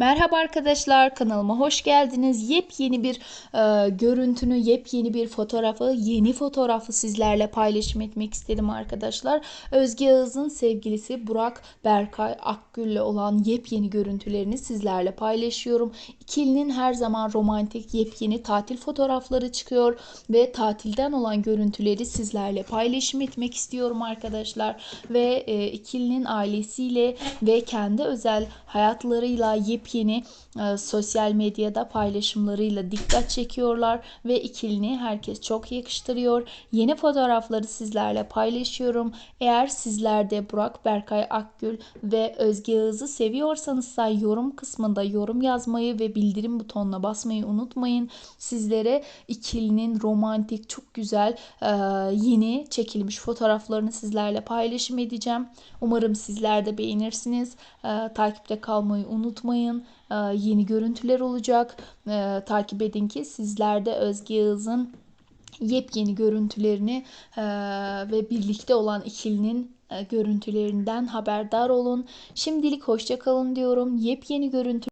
Merhaba arkadaşlar kanalıma hoş geldiniz. Yepyeni bir e, görüntünü, yepyeni bir fotoğrafı, yeni fotoğrafı sizlerle paylaşım etmek istedim arkadaşlar. Özge Yağız'ın sevgilisi Burak Berkay Akgül'le olan yepyeni görüntülerini sizlerle paylaşıyorum. İkilinin her zaman romantik yepyeni tatil fotoğrafları çıkıyor ve tatilden olan görüntüleri sizlerle paylaşım etmek istiyorum arkadaşlar. Ve e, ikilinin ailesiyle ve kendi özel hayatlarıyla yepyeni e, sosyal medyada paylaşımlarıyla dikkat çekiyorlar ve ikilini herkes çok yakıştırıyor. Yeni fotoğrafları sizlerle paylaşıyorum. Eğer sizler de Burak Berkay Akgül ve Özge Yağız'ı seviyorsanız da yorum kısmında yorum yazmayı ve bildirim butonuna basmayı unutmayın. Sizlere ikilinin romantik çok güzel e, yeni çekilmiş fotoğraflarını sizlerle paylaşım edeceğim. Umarım sizler de beğenirsiniz. E, takipte kalmayı unutmayın. E, yeni görüntüler olacak. E, takip edin ki sizler de Özge Yağız'ın yepyeni görüntülerini e, ve birlikte olan ikilinin e, görüntülerinden haberdar olun. Şimdilik hoşça kalın diyorum. Yepyeni görüntü